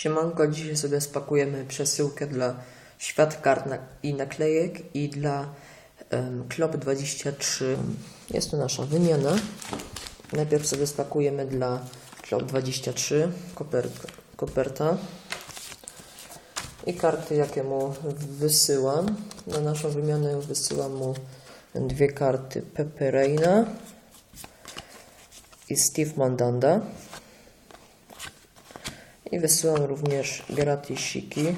Siemanko, dzisiaj sobie spakujemy przesyłkę dla Świat Kart na- i Naklejek i dla um, Klop23. Jest to nasza wymiana. Najpierw sobie spakujemy dla Klop23 koper koperta i karty, jakie mu wysyłam. Na naszą wymianę wysyłam mu dwie karty Pepe Reina i Steve Mandanda. I wysyłam również gratisiki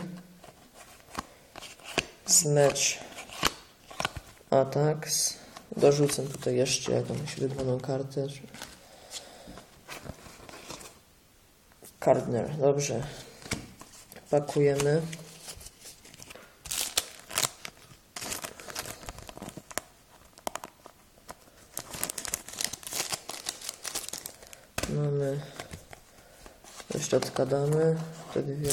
z Match Attacks. Dorzucę tutaj jeszcze jakąś wybraną kartę. Cardner, dobrze. Pakujemy. Mamy środka damy te dwie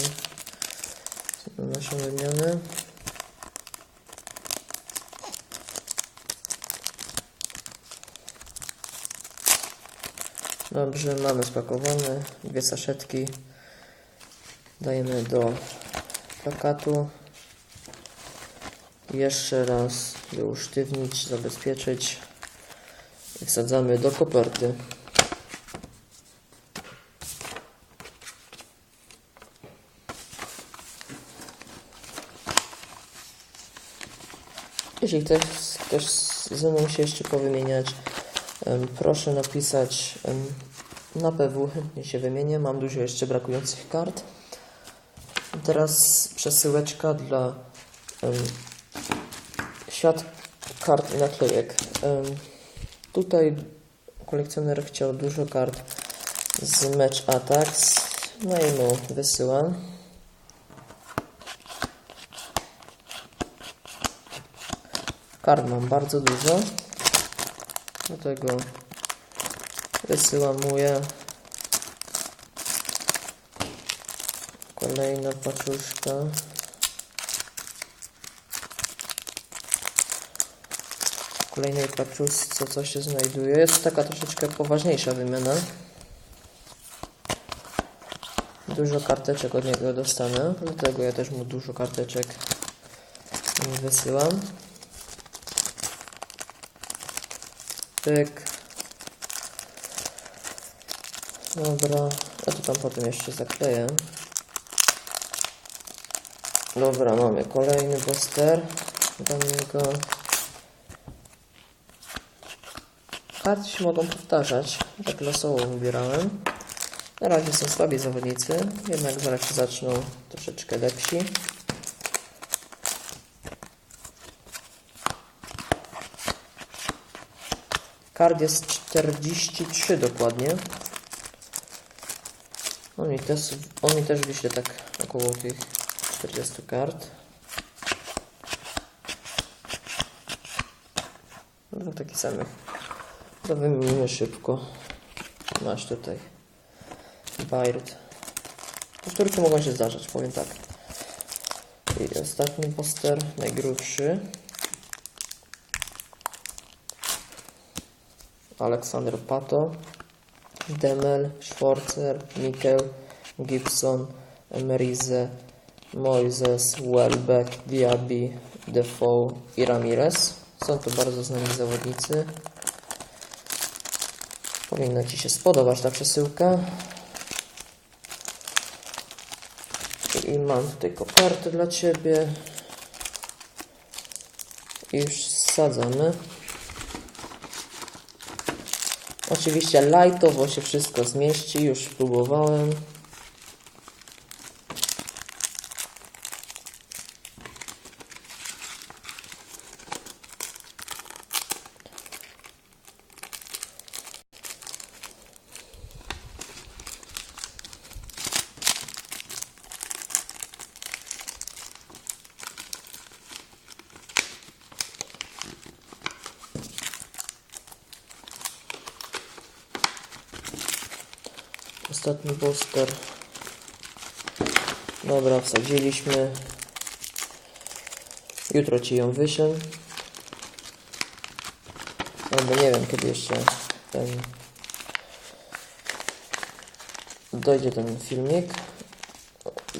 na naszą wymianę. Dobrze, mamy spakowane dwie saszetki. Dajemy do plakatu. Jeszcze raz, by usztywnić, zabezpieczyć i wsadzamy do koperty. Jeśli ktoś, ktoś ze mną się jeszcze powymieniać, proszę napisać na PW, chętnie się wymienię. Mam dużo jeszcze brakujących kart. Teraz przesyłeczka dla świat kart i naklejek. Tutaj kolekcjoner chciał dużo kart z Match Attacks. No i mu wysyłam. Kart mam bardzo dużo. Dlatego wysyłam mu je. Kolejna paczuszka. W kolejnej paczuszce co się znajduje. Jest taka troszeczkę poważniejsza wymiana. Dużo karteczek od niego dostanę, dlatego ja też mu dużo karteczek wysyłam. Pyk. Dobra, ja to tam potem jeszcze zakleję. Dobra, mamy kolejny poster do niego. Karty się mogą powtarzać, tak losowo wybierałem. Na razie są słabi zawodnicy, jednak zaraz się zaczną troszeczkę lepsi. Kart jest 43 dokładnie. On mi też, on mi też wyśle tak około tych 40 kart. No taki samych. To wymienimy szybko. Masz tutaj. Bayard. Powtórki mogą się zdarzać, powiem tak. I ostatni poster, najgrubszy. Aleksander Pato, Demel, Schwarzer, Mikkel, Gibson, Emerize, Moises, Welbeck, Diaby, Defoe i Ramirez. Są to bardzo znani zawodnicy. Powinna Ci się spodobać ta przesyłka. I mam tutaj kopertę dla Ciebie. I już wsadzamy. Oczywiście lightowo się wszystko zmieści, już próbowałem. Ostatni booster. Dobra, wsadziliśmy. Jutro ci ją wyślę. Albo nie wiem, kiedy jeszcze ten dojdzie ten filmik.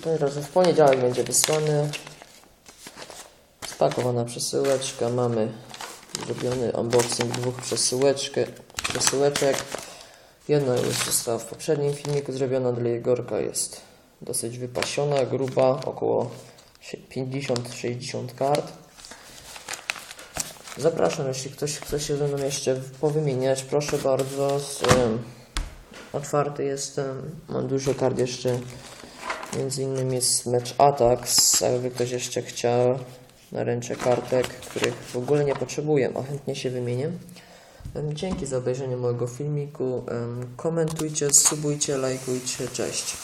Teraz w poniedziałek będzie wysłany. Spakowana przesyłeczka. Mamy zrobiony unboxing dwóch przesyłeczek. Jedna już została w poprzednim filmiku zrobiona dla Jegorka. Jest dosyć wypasiona, gruba, około 50-60 kart. Zapraszam, jeśli ktoś chce się ze mną jeszcze powymieniać, proszę bardzo. Otwarty jestem, mam dużo kart jeszcze. Między innymi jest Match Attacks, jakby ktoś jeszcze chciał na ręcze kartek, których w ogóle nie potrzebuję, a chętnie się wymienię. Dzięki za obejrzenie mojego filmiku. Komentujcie, subujcie, lajkujcie. Cześć.